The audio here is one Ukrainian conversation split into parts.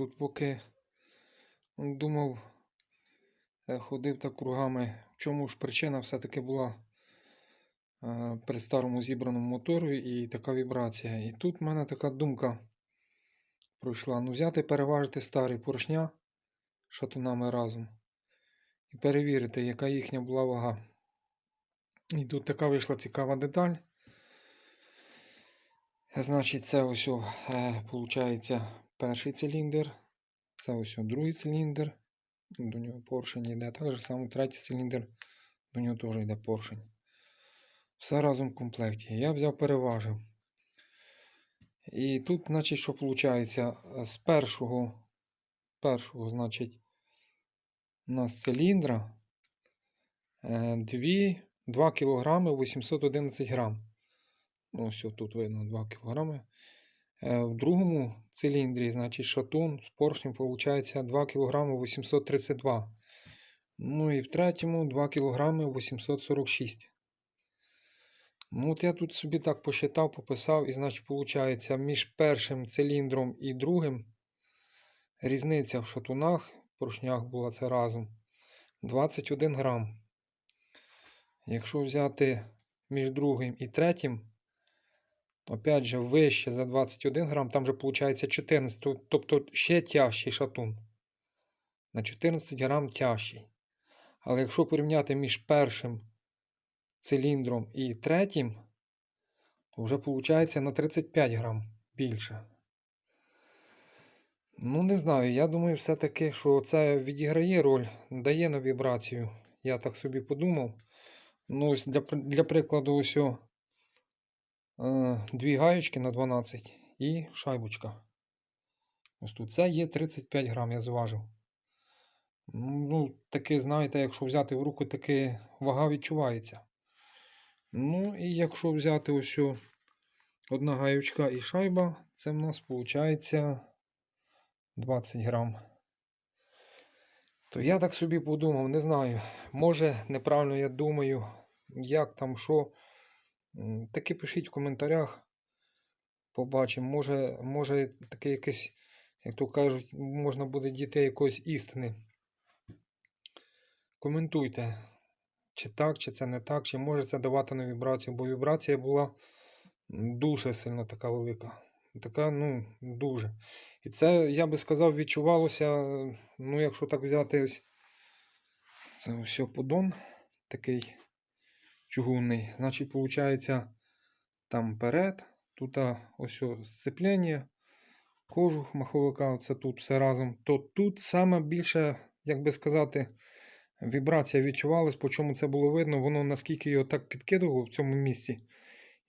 Тут поки думав, е, ходив так кругами. В чому ж причина все-таки була е, при старому зібраному мотору і така вібрація. І тут в мене така думка пройшла. Ну, взяти, переважити старий поршня шатунами разом і перевірити, яка їхня була вага. І тут така вийшла цікава деталь. Значить, це ось, о, е, перший циліндр. Це ось другий циліндр. До нього поршень йде. Так же само третій циліндр, до нього теж йде поршень. Все разом в комплекті. Я взяв переважив. І тут, значить, що виходить, з першого, першого, значить, у нас циліндра 2, 2 кг 811 грам. Ось тут видно 2 кг. В другому циліндрі, значить, шатун з поршнем виходить 2 кг 832. Ну і в третьому 2 кг 846. Ну, от я тут собі так посчитав, пописав, і, значить, виходить, між першим циліндром і другим різниця в шатунах, в поршнях була це разом 21 грам. Якщо взяти між другим і третім, опять же, вище за 21 грам, там же виходить 14, тобто ще тяжчий шатун. На 14 грам тяжчий. Але якщо порівняти між першим циліндром і третім, то вже виходить на 35 грам більше. Ну, не знаю, я думаю, все-таки, що це відіграє роль, дає на вібрацію. Я так собі подумав. Ну, ось для, для прикладу, ось дві гаючки на 12 і шайбочка. Ось тут це є 35 грам, я зважив. Ну, таки, знаєте, якщо взяти в руку, таки вага відчувається. Ну, і якщо взяти ось одна гаючка і шайба, це в нас виходить 20 грам. То я так собі подумав, не знаю. Може, неправильно я думаю, як там що. Таки пишіть в коментарях. Побачимо. Може, може таке якесь, як то кажуть, можна буде дійти якоїсь істини. Коментуйте, чи так, чи це не так, чи може це давати на вібрацію, бо вібрація була дуже сильно така велика. Така, ну, дуже. І це, я би сказав, відчувалося, ну, якщо так взяти ось. Це ось подон такий чугунний. Значить, виходить, там перед, тут ось сцеплення, кожух маховика, це тут все разом. То тут саме більше, як би сказати, вібрація відчувалась, по чому це було видно, воно наскільки його так підкидувало в цьому місці.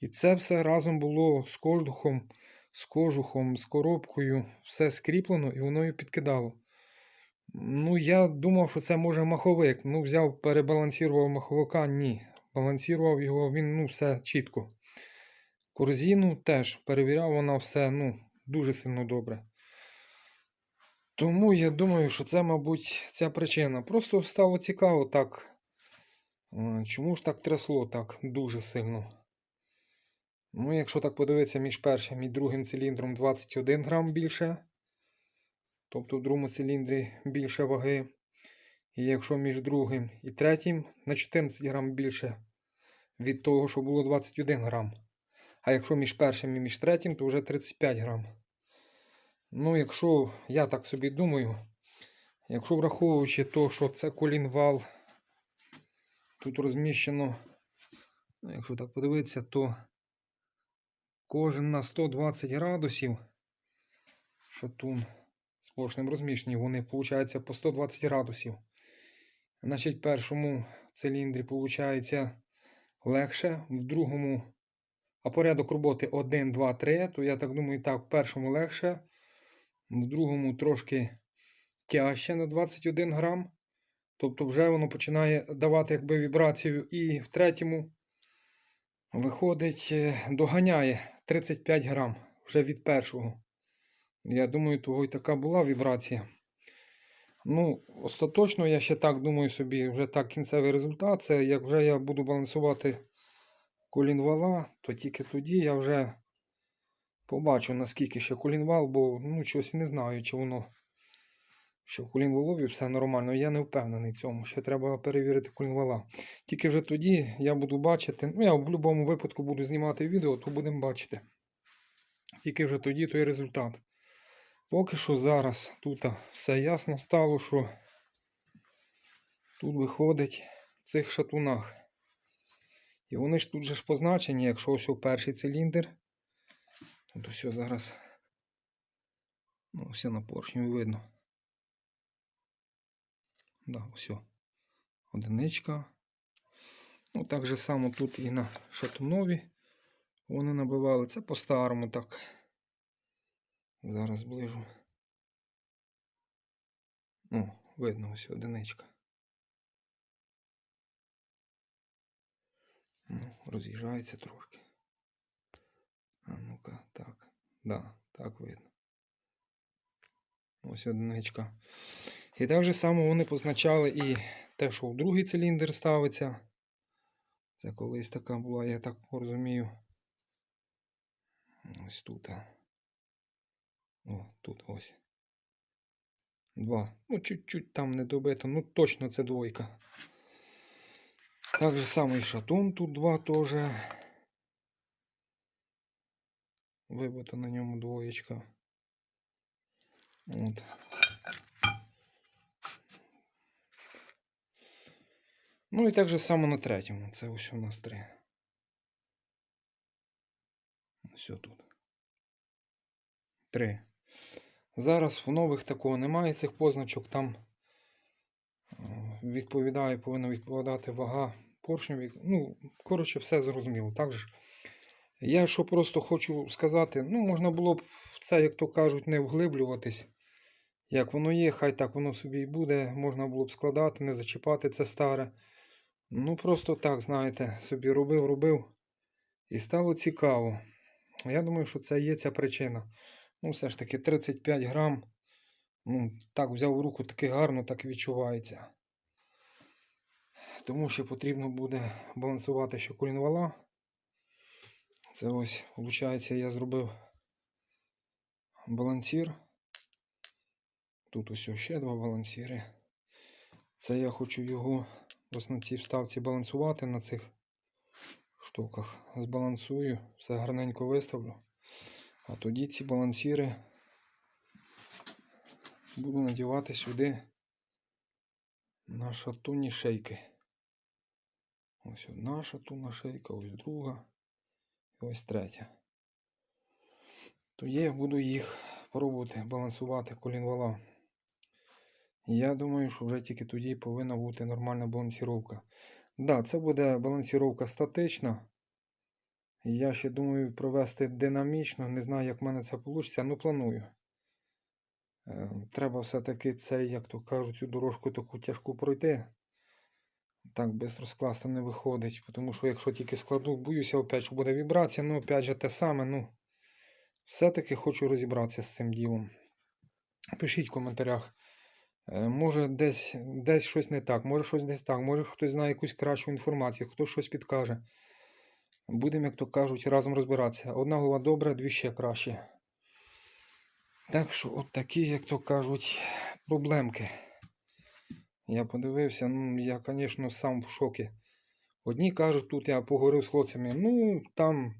І це все разом було з кожухом, з кожухом, з коробкою, все скріплено і воно його підкидало. Ну, я думав, що це може маховик. Ну, взяв, перебалансував маховика, ні. Балансував його, він ну, все чітко. Корзину теж перевіряв, вона все ну, дуже сильно добре. Тому я думаю, що це, мабуть, ця причина. Просто стало цікаво так. е, Чому ж так трясло так дуже сильно? Ну, якщо так подивитися між першим і другим циліндром 21 грам більше. Тобто в другому циліндрі більше ваги. І якщо між другим і третім на 14 грам більше від того, що було 21 грам. А якщо між першим і між третім, то вже 35 грам. Ну, якщо я так собі думаю, якщо враховуючи то, що це колінвал, тут розміщено, ну, якщо так подивитися, то кожен на 120 градусів шатун з поршнем розміщені, вони, виходить, по 120 градусів. Значить, в першому циліндрі виходить легше, в другому, а порядок роботи 1, 2, 3, то я так думаю, так, в першому легше, в другому трошки тяжче на 21 грам. Тобто вже воно починає давати якби вібрацію. І в третьому виходить, е, доганяє 35 грам вже від першого. Я думаю, того і така була вібрація. Ну, остаточно, я ще так думаю собі, вже так кінцевий результат. Це як вже я буду балансувати колінвала, то тільки тоді я вже побачу, наскільки ще колінвал, бо ну, щось не знаю, чи воно що в колінволові все нормально. Я не впевнений цьому. Ще треба перевірити колінвола. Тільки вже тоді я буду бачити. Ну, я в будь-якому випадку буду знімати відео, то будемо бачити. Тільки вже тоді той результат. Поки що зараз тут все ясно стало, що тут виходить в цих шатунах. І вони ж тут же ж позначені, якщо ось перший циліндр. Тут ось зараз. Ну, все на поршню видно. Да, все. Одиничка. Ну, так же само тут і на шатунові вони набивали. Це по-старому так. Зараз ближу. Ну, видно ось одиничка. Ну, роз'їжджається трошки. А ну-ка, так. Да, так видно. Ось одиничка. І так же само вони позначали і те, що в другий циліндр ставиться. Це колись така була, я так розумію. Ось тут. О, тут ось. Два. Ну, чуть-чуть там не добито. Ну, точно це двойка. Так же само і шатун тут два теж. Вибито на ньому двоєчка. От. Ну і так же само на третьому. Це ось у нас три. Ось тут. Три. Зараз в нових такого немає цих позначок. Там е, відповідає, повинна відповідати вага поршню. Ну, коротше, все зрозуміло. Так. Я що просто хочу сказати, ну, можна було б в це, як то кажуть, не вглиблюватись. Як воно є, хай так воно собі і буде. Можна було б складати, не зачіпати це старе. Ну, просто так, знаєте, собі робив, робив. І стало цікаво. Я думаю, що це є ця причина. Ну, все ж таки, 35 грам. Ну, так взяв в руку, таки гарно, так відчувається. Тому що потрібно буде балансувати ще колінвала. Це ось, виходить, я зробив балансір. Тут ось ще два балансіри. Це я хочу його ось на цій вставці балансувати на цих штуках. Збалансую, все гарненько виставлю. А тоді ці балансіри буду надівати сюди на шатунні шейки. Ось одна шатунна шейка, ось друга і ось третя. Тоді я буду їх пробувати балансувати колінвала. Я думаю, що вже тільки тоді повинна бути нормальна балансіровка. Так, да, це буде балансіровка статична. Я ще думаю провести динамічно. Не знаю, як в мене це вийде, ну планую. Е, Треба все-таки цей, як то кажуть, цю дорожку таку тяжку пройти. Так швидко скласти не виходить. Тому що якщо тільки складу, боюся, опять, що буде вібрація, ну опять же те саме. ну Все-таки хочу розібратися з цим ділом. Пишіть в коментарях. Е, Може, десь десь щось не так, може щось десь так, може хтось знає якусь кращу інформацію, хтось щось підкаже. Будемо, як то кажуть, разом розбиратися. Одна голова добра, дві ще краще. Так що, от такі, як то кажуть, проблемки. Я подивився, ну, я, звісно, сам в шокі. Одні кажуть, тут я поговорив з хлопцями, ну, там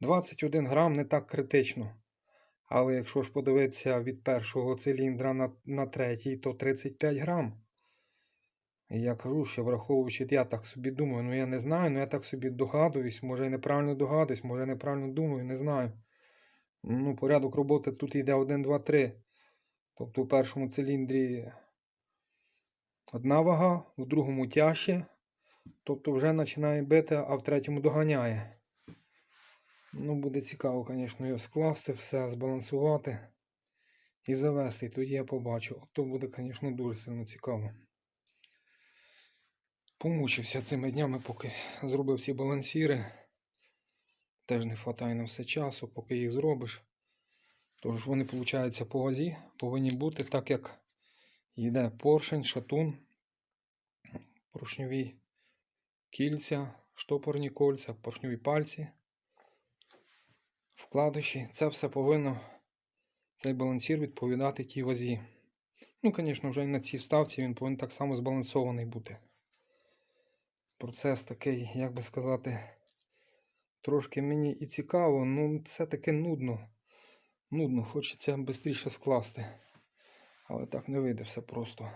21 грам не так критично. Але якщо ж подивитися від першого циліндра на на третій, то 35 грам. І я кажу, враховуючи, я так собі думаю, ну я не знаю, ну я так собі догадуюсь, може я неправильно догадуюсь, може я неправильно думаю, не знаю. Ну, Порядок роботи тут йде 1, 2, 3. Тобто у першому циліндрі одна вага, в другому тяжче. Тобто вже починає бити, а в третьому доганяє. Ну, буде цікаво, звісно, його скласти, все, збалансувати і завести. І тоді я побачу. То буде, звісно, дуже сильно цікаво. Помучився цими днями, поки зробив ці балансіри. Теж не вистачає на все часу, поки їх зробиш. Тож вони, виходить, по вазі повинні бути так, як йде поршень, шатун, поршньові кільця, штопорні кольця, поршньові пальці вкладиші. Це все повинно, цей балансір відповідати тій вазі. Ну, звісно, вже і на цій вставці він повинен так само збалансований бути. Процес такий, як би сказати, трошки мені і цікаво, ну це таки нудно. Нудно, хочеться швидше скласти. Але так не вийде все просто.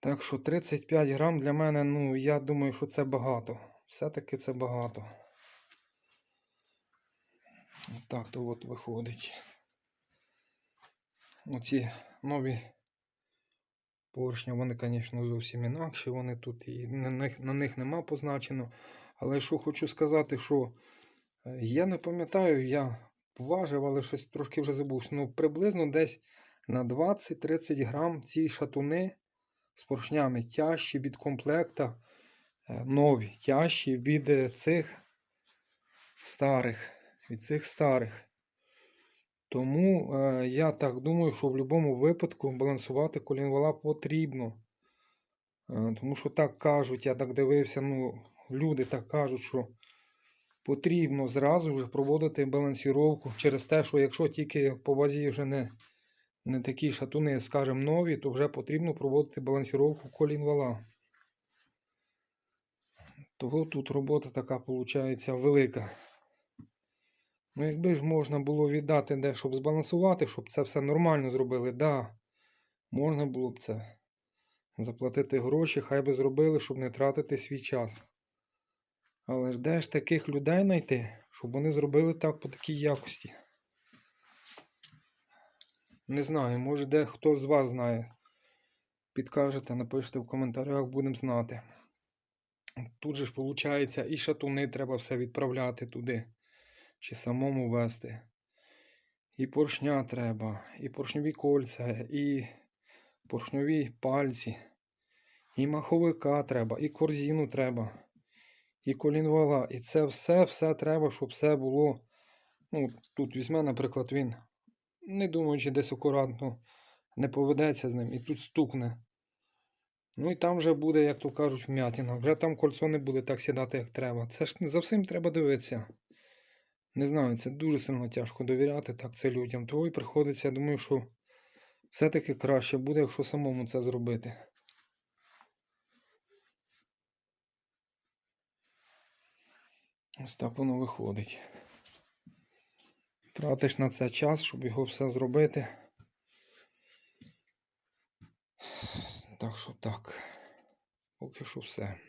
Так що 35 грам для мене, ну, я думаю, що це багато. Все-таки це багато. Так, то от виходить. Оці нові поршні, вони, звісно, зовсім інакші. Вони тут і на них, на них нема позначено. Але що хочу сказати, що е, я не пам'ятаю, я важив, але щось трошки вже забув. Ну, приблизно десь на 20-30 грам ці шатуни з поршнями тяжчі від комплекта, е, нові, тяжчі від е, цих старих. Від цих старих. Тому е, я так думаю, що в будь-якому випадку балансувати колінвала потрібно. Е, тому що так кажуть, я так дивився, ну, люди так кажуть, що потрібно зразу вже проводити балансіровку через те, що якщо тільки по вазі вже не, не такі шатуни, скажімо, нові, то вже потрібно проводити балансіровку колінвала. Того тут робота така виходить велика. Ну, якби ж можна було віддати де, щоб збалансувати, щоб це все нормально зробили, да, можна було б це. Заплатити гроші, хай би зробили, щоб не тратити свій час. Але ж де ж таких людей знайти, щоб вони зробили так по такій якості? Не знаю, може де хто з вас знає. Підкажете, напишіть в коментарях, будемо знати. Тут же ж виходить, і шатуни треба все відправляти туди чи самому вести. І поршня треба, і поршньові кольця, і поршньові пальці, і маховика треба, і корзину треба, і колінвала. І це все-все треба, щоб все було. Ну, Тут візьме, наприклад, він, не думаючи, десь акуратно не поведеться з ним і тут стукне. Ну і там вже буде, як то кажуть, вмятина. Вже там кольцо не буде так сідати, як треба. Це ж за всім треба дивитися. Не знаю, це дуже сильно тяжко довіряти так це людям. Того і приходиться, я думаю, що все-таки краще буде, якщо самому це зробити. Ось так воно виходить. Тратиш на це час, щоб його все зробити. Так що так. Поки що все.